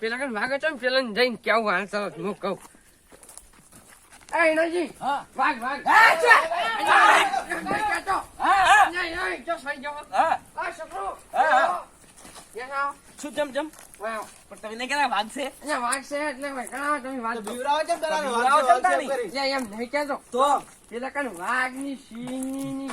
પેલા જઈને કેવું હાલ સરસ હું કહું. એનાજી વાઘ વાઘ. સહી શું પણ તમે વાઘ છે? વાઘ છે એટલે ઘણા તમે બીવરાવો છે. એમ નહીં કહેતો. તો? પેલા કાન વાઘની સિંહની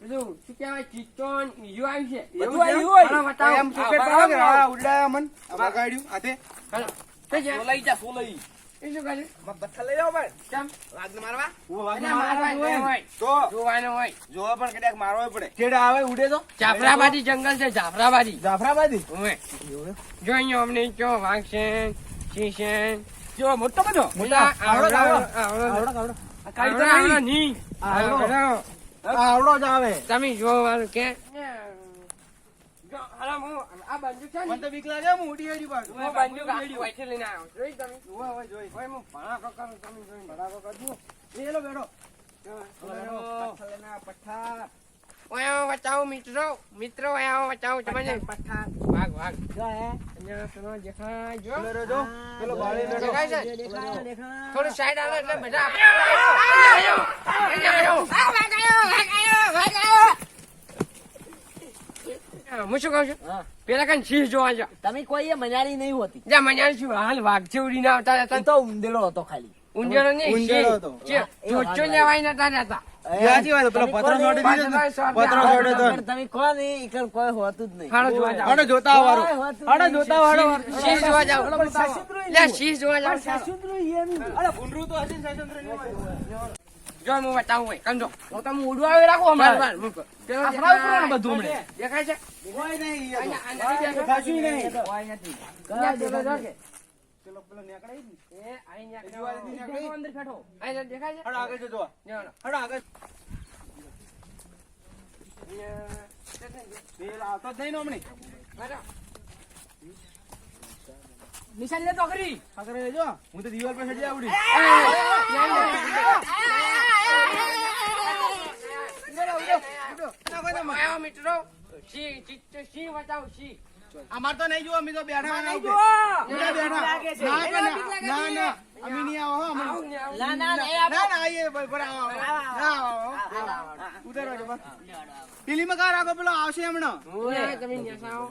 પેલું શું કહેવાય? ચિત્તોન ઈયું આવ્યું છે. બધું આવ્યું હોય. બતાવો. એમ ચોકેટ હા, પાડો કે. આ ઉડાયા મન આ બગાડ્યું હાથે. હાલો શું છે? સોલઈ જા સોલઈ. એ શું કરે? પથ્થર લઈ જાઓ ભાઈ. ચમ વાઘને મારવા? ઓ મારવાનું હોય. તો જોવાનું હોય. જોવા પણ કદાચ મારવો પડે. ચેડા આવે ઉડે તો. જાફરાબાદી જંગલ છે જાફરાબાદી. જાફરાબાદી? ઓવે જો અહીંયા અમને કયો વાગશે છે જો મોટો બધો. મોટા. આવડો, આવડો આવડો. આવડો. આવડો આવડો. આવડો તો આવડો. આવડો. આવડો. આવડો જ આવે. તમે જોવાનું કે? જો હાલો હું આ બંદૂક છે મને તો બીક લાગે હું ઉડી હેડી પાડું હું બંદૂક આ વાંચી લઈને આવ્યો. જોઈ તમે? જોવા હોય જોઈ. ઓય હું ભણાકો કરું તમે જોઈને બરાબર કરજો એલો બેઠો પથ્થર લઈને આ પથ્થર. ઓય આવો મિત્રો. મિત્રો ઓય આવો બચાવો તમને પથ્થર વાઘ વાઘ. અહીંયા પેલો દેખાય જો. પેલો જો પેલો બાળી બેઠો. દેખાય છે? થોડું સાઈડ આલો એટલે બધા અહીંયા આવ્યો. હા, હું શું કહું છું? પેલા કઈ સિંહ જોવા જાવ તમે કોઈ એ મજારી નહીં હોતી. જ્યાં મજાની છું હાલ વાઘ છે ઉડીને આવતા હતા તો ઊંધેડો હતો ખાલી. ઊંઝેરો નહીં સિંહ. હતો. ચોચ્ચો લેવાય નતા રહેતા. ને? ને જ જોતા જો હું બતાવું હોય તમે ઉડવા આવી રાખો અમારે બધું હમણે. દેખાય છે કોઈ નહીં પેલો ને. એ? અંદર બેઠો દેખાય છે હાડો આગળ જો. આગળ આવતો જ નહીં નિશાની લેતો કરી આગળ રહેજો. હું તો દિવાલ પર ચડી આવડી મિત્રો સિંહ સિંહ બતાવો સિંહ અમાર તો નહીં જુઓ અમે તો બેઠા નહીં ઉપર. બેઠા. ના ના, અમે નહીં આવો હો, અમે. આવું ને આવું. ના આઈએ. ઉતારવા બસ. પેલીમાં કાર રાખો પેલો આવશે હમણાં. ઓય, તમે ન્યા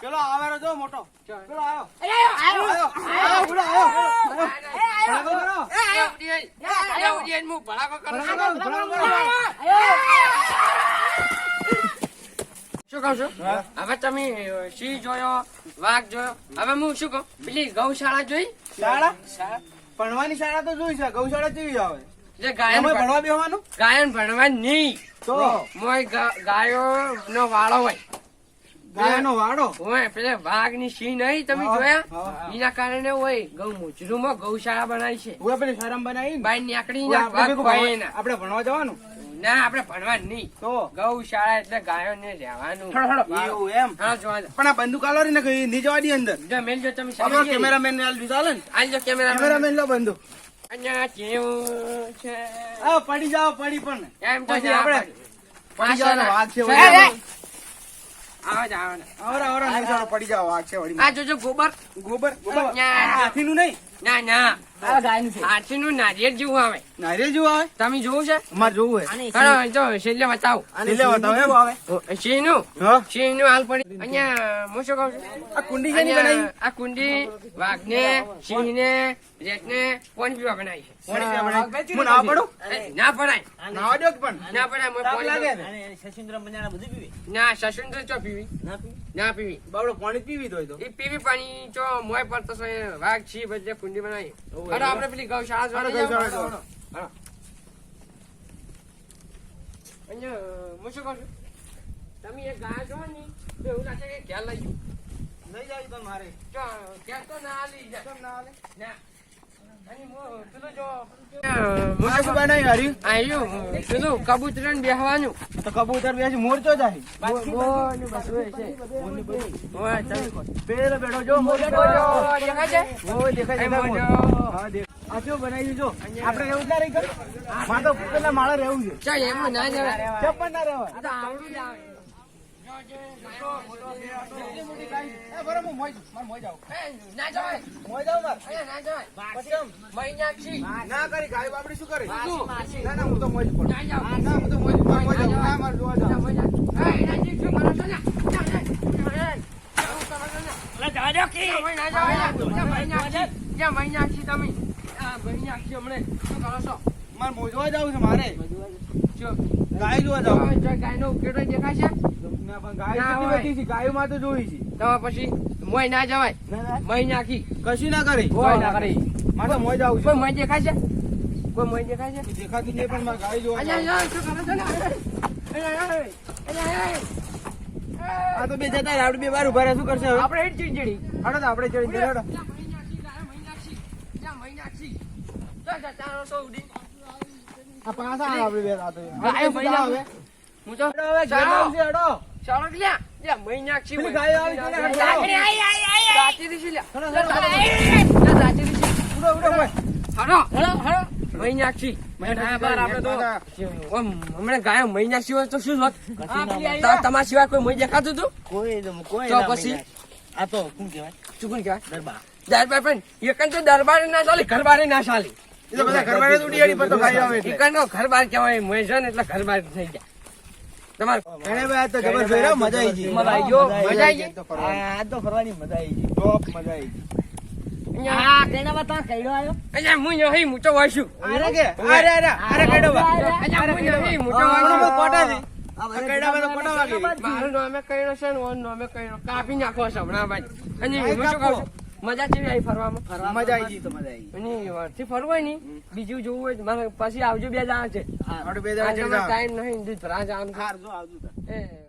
પેલો આવે જો મોટો. પેલો આવ્યો આવ્યો. આવ્યો આવ્યો શું કહું છું? હવે તમે સિંહ જોયો વાઘ જોયો. હવે હું શું કહું? પેલી ગૌશાળા જોઈ? શાળા? ભણવાની શાળા તો જોઈ છે. ગૌશાળા જોઈ આવે? જે ગાયન ભણવા બેસવાનું ગાયન ભણવા નહીં. તો? મોય ગાયો નો વાળો હોય. ગાયનો વાડો. હોય પેલા વાઘની સિંહ નહીં તમે જોયા? એના કારણે હોય ગૌ ગૌશાળા બનાવી છે. હું પેલી શરમ બનાવી બાઈ નીકળી હું ના આપણે વાઘ ભેગું ભાઈ ભણવા- જવાનું? ના આપણે ભણવા નહીં. તો? ગૌશાળા એટલે ગાયો ને રહેવાનું. હળો, હળો. એવું એમ. હા જોવા જાઓ. પણ આ બંદૂક આલો ને નહીં જવા દી અંદર. જો તમે કેમેરામેન ને લો બંદૂક. અહીંયા કેવું છે? પડી જાઓ પડી પણ. એમ તો પછી ના આપણે પાડી. પડી જવાનો વાઘ છે એ, વળી. એ. આવો જ, આવો જ. આવરા આવરા પડી જાવ વાઘ છે વળી. આ જોજો ગોબર ગોબર. ગોબર. ન્યા. હાથીનું નહીં. ના ના. આ ગાયનું છે. હાથી નું નારિયેળ જેવું આવે. નારિયેળ જેવું આવે? તમે જોવું છે? અમારે જોવું હે આને જો છેલ્લે બતાવો. આને બતાવો એમ આવે? સિંહનું હા. સિંહનું હાલ પડી. અહીંયા હું શું કહું છું? આ કુંડી છે બનાવી? આ કુંડી વાઘ ને સિંહ ને રેત ને કોણ પીવા બનાવી? છે નાવા પડું? ના પડાય. નાવા દો ના પડાય. ને? શશીન્દ્ર પીવે? ના ચો પીવી? ના પીવે? ના પીવી. બાવડો પાણી પીવી તો. એ પીવી પાણી ચો મોય પડતો છે વાઘ છી બધે કુંડી બનાવી. અરે આપણે પેલી ગૌશાળા જાઓ. અહીંયા હું શું કહું છું? તમે એક ગાય જો ને તો એવું લાગે કે ઘેર લઈ લઈ જાય તો મારે. જો ઘેર તો ના લઈ જાય ના? ના. કબૂતરણ બેહવાનું તો કબૂતર બેસી મોર જાય બેઠો જો મોર બોલો, દેખાય છે ઓય દેખાય એ દેખાય મોર. મોજો. હા દેખ આ શું બનાવી જો આપણે રહેવું ના રહી કરું પેલા માળે રહેવું છે ચાલ ના રહેવાય આવડું જ આવે ના કરી ગાય બાપડી શું કરી ના ના હું તો મોઈ જ ના હું તો મોઈ જ પડું. મોઈ જાઉં. ના મારે જોવા જોવા છે મારે ગાય જોવા જાવું પણ ગાય ના કેટલી દેખાય છે ગાયોમાં તો જોઈ છે. પછી મોય ના જવાય. મહી નાખી. કશું ના કરી? કોઈ ના કરી. મારે તો જાવું કોઈ મહી દેખાય છે? કોઈ મહી દેખાય છે? દેખાતું નહીં પણ મારે ગાય જોવા. આ તો બે જતા રહે. આપણે બે વાર ઊભા રહે શું કરશે આપણે હેડ ચીંચડી હાડો તો આપણે ચડી જઈએ, આ પાછા આપણે બે રાતે. ગાયો મહિના- આવે. હું તો હવે, ઘેર છે, હાડો. ચાલો કે લ્યા. લ્યા, પેલી. ગાયો આવી છે, લ્યા. સાચી લ્યા. સાચી-. ઉડો, ઉડો, ભાઈ. તમારા સિવાય કોઈ મહી દેખાતું હતું કોઈ પછી? આ તો શું કેવાય શું કેવાય દરબાર દરબાર પણ એકન તો દરબારે ના ચાલી ઘરબારે ના ચાલી એ તો બધા ઘરવાળા ઉડી પર તો ગાયો આવે. એકન ઘરબાર કહેવાય મહેશન એટલે ઘરબાર થઈ ગયા તમારે ભાઈ આ તો જબર જોઈ મજા આવી ગઈ. મજા આવી ગયો? મજા આવી ગઈ? આ તો ફરવાની મજા આવી ગઈ ટોપ મજા આવી ગઈ. આ કઈડામાં તો કઈડો આવ્યો અહીંયા હું નહીં હું તો વાંચું કે? આરે, આરે, આરે કઈડો બા. હું નહીં હું તો આ વાંચું બહુ કોટા છે. મારું નામે ને ઓન નામે કઈનો કાપી નાખો છે હમણાં ભાઈ અને હું શું કહું છું મજા કેવી આવી ફરવામાં. મજા આવી તો મજા આવી ગઈ. અને વળથી ફરવું હોય ને બીજું જોવું હોય મારે પછી આવજો બે જણા છે. બે જણા ટાઈમ નહીં દૂધ. જવાનું છે હાર જો આવજો એ.